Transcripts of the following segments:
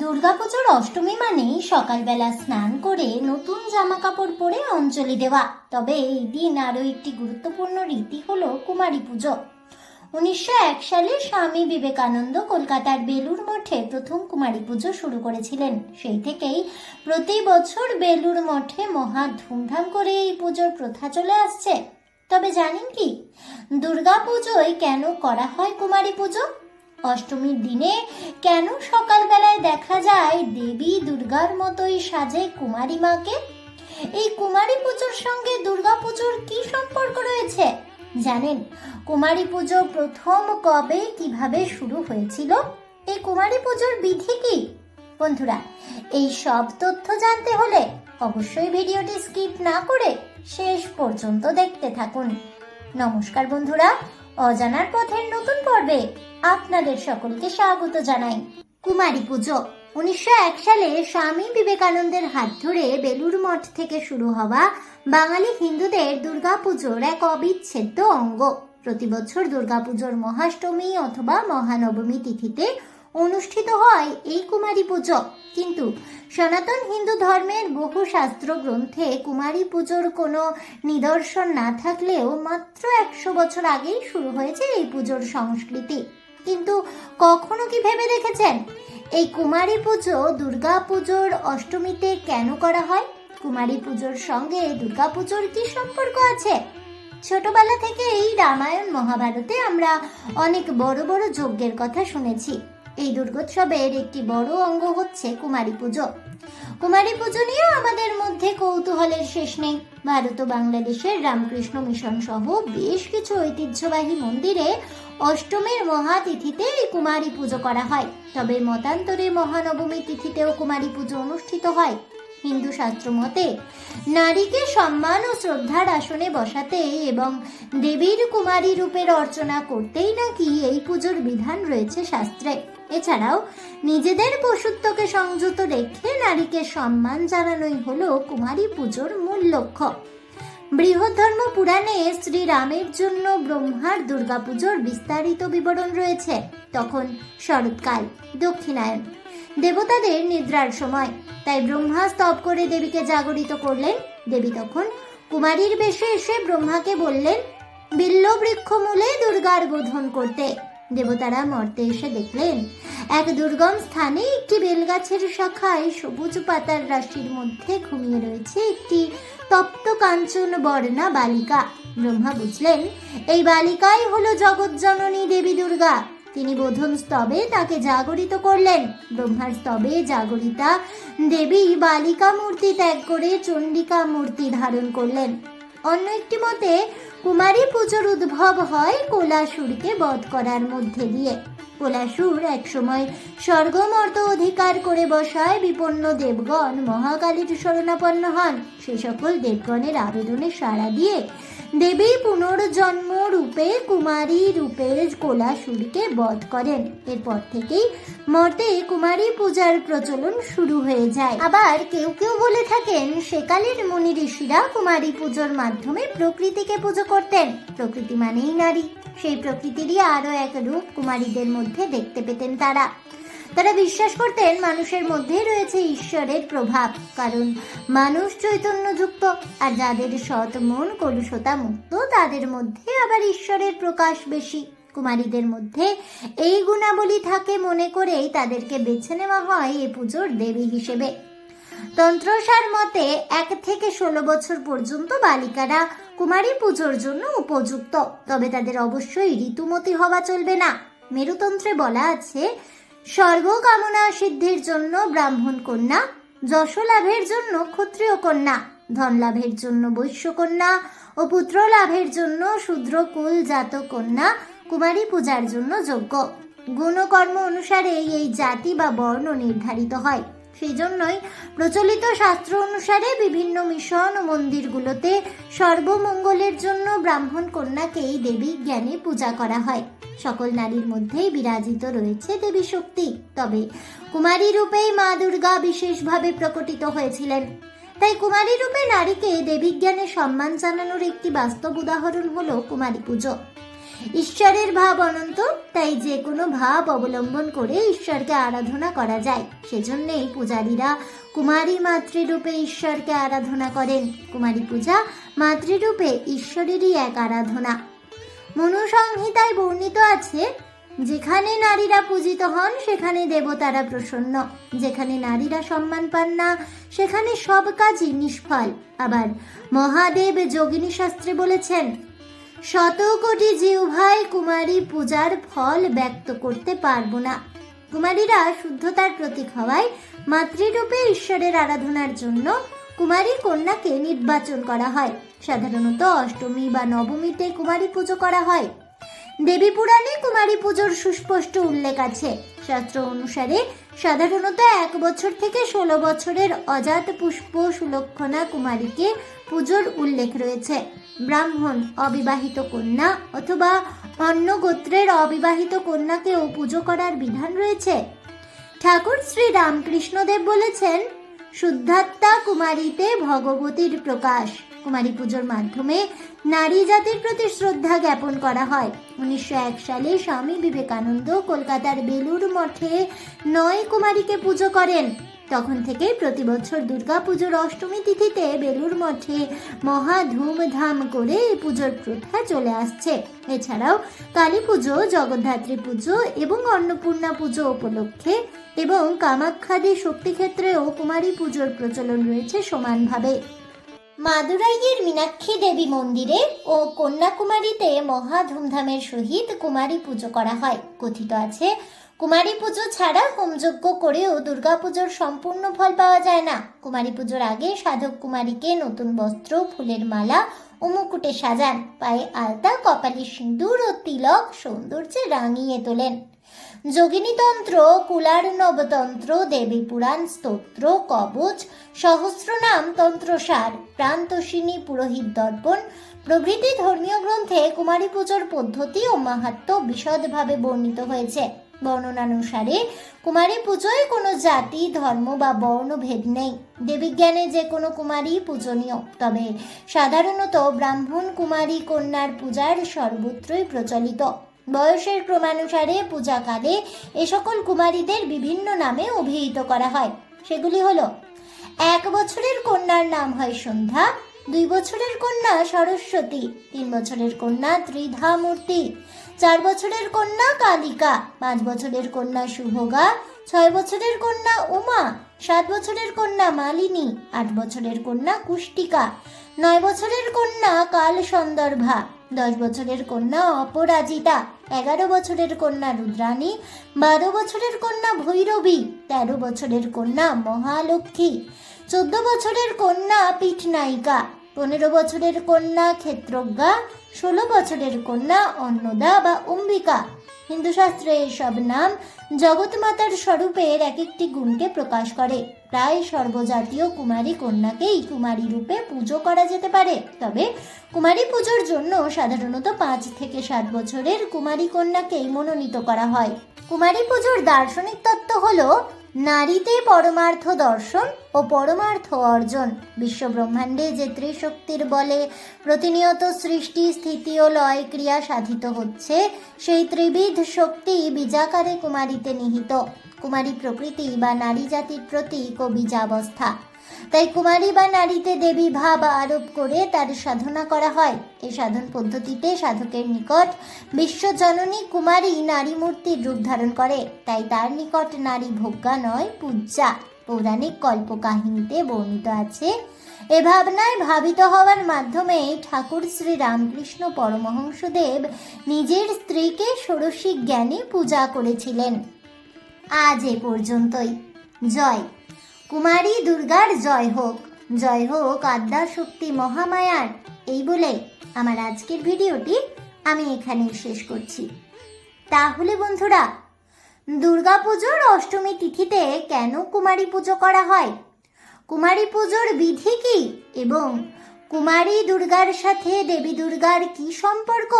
দুর্গাপুজোর অষ্টমী মানেই সকালবেলা স্নান করে নতুন জামা কাপড় পরে অঞ্জলি দেওয়া। তবে এই দিন আরও একটি গুরুত্বপূর্ণ রীতি হলো কুমারী পুজো। উনিশশো এক সালে স্বামী বিবেকানন্দ কলকাতার বেলুর মঠে প্রথম কুমারী পুজো শুরু করেছিলেন। সেই থেকেই প্রতি বছর বেলুর মঠে মহা ধুমধাম করে এই পুজোর প্রথা চলে আসছে। তবে জানেন কি? দুর্গা পুজোয় কেন করা হয় কুমারী পুজো? অষ্টমীর দিনে কেন সকালবেলায় দেখা যায় দেবী দুর্গার মতোই সাজে কুমারী মাকে? এই কুমারী পুজোর সঙ্গে দুর্গা পুজোর কি সম্পর্ক রয়েছে? জানেন, কুমারী পুজো প্রথম কবে কীভাবে শুরু হয়েছিল? এই কুমারী পুজোর বিধি কি? বন্ধুরা, এই সব তথ্য জানতে হলে অবশ্যই ভিডিওটি স্কিপ না করে শেষ পর্যন্ত দেখতে থাকুন। নমস্কার বন্ধুরা, অজানার পথের নতুন পর্বে আপনাদের সকলকে স্বাগত জানাই। কুমারী পুজো। উনিশশো এক সালে স্বামী বিবেকানন্দের হাত ধরে বেলুর মঠ থেকে শুরু হওয়া বাঙালি হিন্দুদের দুর্গাপুজোর এক অবিচ্ছেদ্য অঙ্গ। প্রতি বছর দুর্গাপুজোর মহাষ্টমী অথবা মহানবমী তিথিতে অনুষ্ঠিত হয় এই কুমারী পুজো। কিন্তু সনাতন হিন্দু ধর্মের বহু শাস্ত্র গ্রন্থে কুমারী পুজোর কোনো নিদর্শন না থাকলেও মাত্র একশো বছর আগেই শুরু হয়েছে এই পুজোর সংস্কৃতি। কিন্তু কখনো কি ভেবে দেখেছেন? এই কুমারী পুজো, দুর্গা পুজোর অষ্টমীতে কেন করা হয়? কুমারী পুজোর সঙ্গে দুর্গা পুজোর কি সম্পর্ক আছে? ছোটবেলা থেকে এই রামায়ণ মহাভারতে আমরা অনেক বড় বড় যজ্ঞের কথা শুনেছি। এই দুর্গোৎসবের একটি বড় অঙ্গ হচ্ছে কুমারী পুজো। কুমারী পুজো নিয়ে আমাদের মধ্যে কৌতূহলের শেষ নেই। ভারত ও বাংলাদেশের রামকৃষ্ণ মিশন সহ বেশ কিছু ঐতিহ্যবাহী মন্দিরে অষ্টমীর মহাতিথিতে এই কুমারী পুজো করা হয়। তবে মতান্তরে মহানবমী তিথিতেও কুমারী পুজো অনুষ্ঠিত হয়। হিন্দু শাস্ত্র মতে, নারীকে সম্মান ও শ্রদ্ধার আসনে বসাতে এবং দেবীর কুমারী রূপের অর্চনা করতেই নাকি এই পুজোর বিধান রয়েছে শাস্ত্রে। এছাড়াও, নিজেদের পশুত্বকে সংযত রেখে নারীকে সম্মান জানানোই হলো কুমারী পুজোর মূল লক্ষ্য। বৃহধর্ম পুরাণে শ্রীরামের জন্য ব্রহ্মার দুর্গাপুজোর বিস্তারিত বিবরণ রয়েছে। তখন শরৎকাল, দক্ষিণায়ন। দেবতাদের নিদ্রার সময়, তাই ব্রহ্মা স্তব করে দেবীকে জাগরিত করলেন। দেবী তখন কুমারীর বেশে এসে ব্রহ্মাকে বললেন বিল্ল বৃক্ষ মূলে দুর্গার বোধন করতে। দেবতারা মর্তে এসে দেখলেন এক দুর্গম স্থানে একটি বেলগাছের শাখায় সবুজ পাতার রাশির মধ্যে ঘুমিয়ে রয়েছে একটি তপ্ত কাঞ্চন বর্ণা বালিকা। ব্রহ্মা বুঝলেন, এই বালিকাই হলো জগৎজননী দেবী দুর্গা। তিনি বোধন স্তবে তাকে জাগরিত করলেন। ব্রহ্মার স্তবে জাগরিতা দেবী বালিকা মূর্তি ত্যাগ করে চণ্ডিকা মূর্তি ধারণ করলেন। অন্য একটি মতে কুমারী পুজোর উদ্ভব হয় কোলাসুরকে বধ করার মধ্যে দিয়ে। কোলাসুর একসময় স্বর্গমর্ত অধিকার করে বসায় বিপন্ন দেবগণ মহাকালীর শরণাপন্ন হন। সে সকল দেবগণের আবেদনে সাড়া দিয়ে দেবী পুনর্জন্ম রূপে, কুমারী রূপের কোলাসুরকে বধ করেন। এরপর থেকেই মর্তে কুমারী পূজার প্রচলন শুরু হয়ে যায়। আবার কেউ কেউ বলে থাকেন, সেকালের মুনি ঋষিরা কুমারী পুজোর মাধ্যমে প্রকৃতিকে পুজো করতেন। প্রকৃতি মানেই নারী। সেই প্রকৃতিরই আরও এক রূপ কুমারীদের মধ্যে দেখতে পেতেন তারা। তারা বিশ্বাস করতেন মানুষের মধ্যে রয়েছে ঈশ্বরের প্রভাব, কারণ মানুষ চৈতন্যযুক্ত, আর যাদের সৎ মন কলুষতা মুক্ত, তাদের মধ্যে আবার ঈশ্বরের প্রকাশ বেশি। কুমারীদের মধ্যে এই গুণাবলী থাকে মনে করেই তাদেরকে বেছে নেওয়া হয় এ পুজোর দেবী হিসেবে। তন্ত্রসার মতে, এক থেকে ষোলো বছর পর্যন্ত বালিকারা কুমারী পুজোর জন্য উপযুক্ত, তবে তাদের অবশ্যই ঋতুমতি হওয়া চলবে না। মেরুতন্ত্রে বলা আছে স্বর্গ কামনা সিদ্ধির জন্য ব্রাহ্মণ কন্যা যশ লাভের জন্য ক্ষত্রিয় কন্যা ধন লাভের জন্য বৈশ্য কন্যা ও পুত্র লাভের জন্য শূদ্র কুল জাত কন্যা, কুমারী পূজার জন্য যোগ্য গুণকর্ম অনুসারে এই জাতি বা বর্ণ নির্ধারিত হয়। সেই জন্যই প্রচলিত শাস্ত্র অনুসারে বিভিন্ন মিশন ও মন্দিরগুলোতে সর্বমঙ্গলের জন্য ব্রাহ্মণ কন্যাকেই দেবী জ্ঞানে পূজা করা হয়। সকল নারীর মধ্যেই বিরাজিত রয়েছে দেবী শক্তি। তবে কুমারী রূপেই মা দুর্গা বিশেষভাবে প্রকটিত হয়েছিলেন। তাই কুমারী রূপে নারীকে দেবী জ্ঞানে সম্মান জানানোর একটি বাস্তব উদাহরণ হলো কুমারী পুজো। ঈশ্বরের ভাব অনন্ত, তাই যে কোনো ভাব অবলম্বন করে ঈশ্বরকে আরাধনা করা যায়। সেজন্যই পূজারীরা কুমারী মাতৃরূপে ঈশ্বরকে আরাধনা করেন। কুমারী পূজা মাতৃরূপে ঈশ্বরেরই এক আরাধনা। মনুসংহিতায় বর্ণিত আছে, যেখানে নারীরা পূজিত হন, সেখানে দেবতারা প্রসন্ন। যেখানে নারীরা সম্মান পান না, সেখানে সব কাজই নিষ্ফল। আবার মহাদেব যোগিনী শাস্ত্রে বলেছেন শত কোটি জিহ্বাই কুমারী পূজার ফল ব্যক্ত করতে পারব না। কুমারীরা শুদ্ধতার প্রতীক হওয়ায় মাতৃরূপে ঈশ্বরের আরাধনার জন্য কুমারী কন্যাকে নির্বাচন করা হয়। সাধারণত অষ্টমী বা নবমীতে কুমারী পুজো করা হয়। দেবী পুরাণে কুমারী পুজোর সুস্পষ্ট উল্লেখ আছে। শাস্ত্র অনুসারে সাধারণত এক বছর থেকে ষোলো বছরের অজাত পুষ্প সুলক্ষণা কুমারীকে পুজোর উল্লেখ রয়েছে। ব্রাহ্মণ অবিবাহিত কন্যা অথবা অন্য গোত্রের অবিবাহিত কন্যাকেও পুজো করার বিধান রয়েছে। ঠাকুর শ্রী রামকৃষ্ণদেব বলেছেন, শুদ্ধাত্মা কুমারীতে ভগবতীর প্রকাশ। কুমারী পুজোর মাধ্যমে নারী জাতির প্রতি শ্রদ্ধা জ্ঞাপন করা হয়। উনিশশো এক সালে স্বামী বিবেকানন্দ কলকাতার বেলুর মঠে নয় কুমারীকে পুজো করেন। তখন থেকে প্রতি বছর দুর্গা পুজোর অষ্টমী তিথিতে বেলুর মঠে মহা ধুমধাম করে পুজোর প্রথা চলে আসছে। এছাড়াও কালী পুজো, জগদ্ধাত্রী পুজো এবং অন্নপূর্ণা পুজো উপলক্ষে এবং কামাখ্যাদি শক্তিক্ষেত্রেও কুমারী পুজোর প্রচলন রয়েছে সমানভাবে। মাদুরাইয়ের মীনাক্ষী দেবী মন্দিরে ও কন্যাকুমারীতে মহা ধুমধামের সহিত কুমারী পুজো করা হয়। কথিত আছে কুমারী পুজো ছাড়া হোমযজ্ঞ করেও দুর্গাপুজোর সম্পূর্ণ ফল পাওয়া যায় না। কুমারী পুজোর আগে সাধক কুমারীকে নতুন বস্ত্র, ফুলের মালা ও মুকুটে সাজান। পায়ে আলতা, কপালে সিঁদুর ও তিলক সৌন্দর্যে রাঙিয়ে তোলেন। যোগিনীতন্ত্র, কুলার নবতন্ত্র, দেবী পুরাণ, স্তোত্র, কবচ, সহস্রনাম, তন্ত্রসার প্রান্তোষিনী পুরোহিত দর্পণ প্রভৃতি ধর্মীয় গ্রন্থে কুমারী পুজোর পদ্ধতি ও মাহাত্ম্য বিশদভাবে বর্ণিত হয়েছে। বর্ণনানুসারে কুমারী পুজোয় কোনো জাতি, ধর্ম বা বর্ণ ভেদ নেই। দেবিজ্ঞানে যে কোনো কুমারী পূজনীয়। তবে সাধারণত ব্রাহ্মণ কুমারী কন্যার পূজার সর্বত্রই প্রচলিত। বয়সের ক্রমানুসারে পূজাকালে এ সকল কুমারীদের বিভিন্ন নামে অভিহিত করা হয়। সেগুলি হলো, এক বছরের কন্যার নাম হয় সন্ধ্যা দুই বছরের কন্যা সরস্বতী তিন বছরের কন্যা ত্রিধা মূর্তি চার বছরের কন্যা কালিকা পাঁচ বছরের কন্যা শুভগা ছয় বছরের কন্যা উমা সাত বছরের কন্যা মালিনী আট বছরের কন্যা কুষ্টিকা নয় বছরের কন্যা কাল সন্দর্ভা দশ বছরের কন্যা অপরাজিতা এগারো বছরের কন্যা রুদ্রাণী বারো বছরের কন্যা ভৈরবী তেরো বছরের কন্যা মহালক্ষ্মী চোদ্দ বছরের কন্যা পিঠ নায়িকা পনেরো বছরের কন্যা ক্ষেত্রজ্ঞা ষোলো বছরের কন্যা অন্নদা বা অম্বিকা। হিন্দু শাস্ত্রে এসব নাম জগৎমাতার স্বরূপের এক একটি গুণকে প্রকাশ করে। প্রায় সর্বজাতীয় কুমারী কন্যাকেই কুমারী রূপে পুজো করা যেতে পারে। তবে কুমারী পুজোর জন্য সাধারণত পাঁচ থেকে সাত বছরের কুমারী কন্যাকেই মনোনীত করা হয়। কুমারী পুজোর দার্শনিক তত্ত্ব হল নারীতে পরমার্থ দর্শন ও পরমার্থ অর্জন। বিশ্ব ব্রহ্মাণ্ডে যে ত্রিশক্তির বলে প্রতিনিয়ত সৃষ্টি ও লয় ক্রিয়া সাধিত হচ্ছে। সেই ত্রিবিধ শক্তি বীজাকারে কুমারীতে নিহিত। কুমারী প্রকৃতি বা নারী জাতির প্রতীক ও বীজাবস্থা তাই কুমারী বা নারীতে দেবী ভাব আরোপ করে তার সাধনা করা হয়। এই সাধন পদ্ধতিতে সাধকের নিকট বিশ্বজননী কুমারী নারী মূর্তির রূপ ধারণ করে। তাই তার নিকট নারী ভোগ্যা নয় পূজা পৌরাণিক কল্পকাহিনীতে বর্ণিত আছে এ ভাবনায় ভাবিত হওয়ার মাধ্যমে ঠাকুর শ্রী রামকৃষ্ণ পরমহংসদেব নিজের স্ত্রীকে ষোড়শী জ্ঞানী পূজা করেছিলেন। আজ এ পর্যন্তই। জয়। কুমারী দুর্গার জয় হোক। জয় হোক আদ্যা শক্তি মহামায়ার। এই বলে আমার আজকের ভিডিওটি আমি এখানেই শেষ করছি। তাহলে বন্ধুরা, দুর্গাপুজোর অষ্টমী তিথিতে কেন কুমারী পুজো করা হয়? কুমারী পুজোর বিধি কি এবং কুমারী দুর্গার সাথে দেবী দুর্গার কি সম্পর্ক?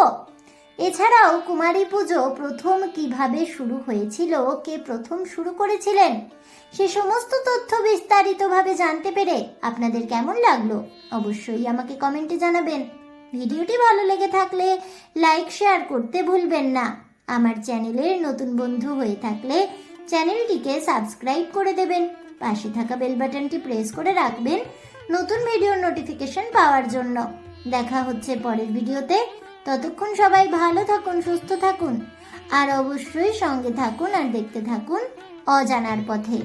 এছাড়াও কুমারী পুজো প্রথম কীভাবে শুরু হয়েছিল, কে প্রথম শুরু করেছিলেন, সে সমস্ত তথ্য বিস্তারিতভাবে জানতে পেরে আপনাদের কেমন লাগল অবশ্যই আমাকে কমেন্টে জানাবেন। ভিডিওটি ভালো লেগে থাকলে লাইক, শেয়ার করতে ভুলবেন না। আমার চ্যানেলের নতুন বন্ধু হয়ে থাকলে চ্যানেলটিকে সাবস্ক্রাইব করে দেবেন। পাশে থাকা বেল বাটনটি প্রেস করে রাখবেন নতুন ভিডিওর নোটিফিকেশন পাওয়ার জন্য। দেখা হচ্ছে পরের ভিডিওতে ততক্ষণ সবাই ভালো থাকুন, সুস্থ থাকুন। আর অবশ্যই সঙ্গে থাকুন আর দেখতে থাকুন অজানার পথে।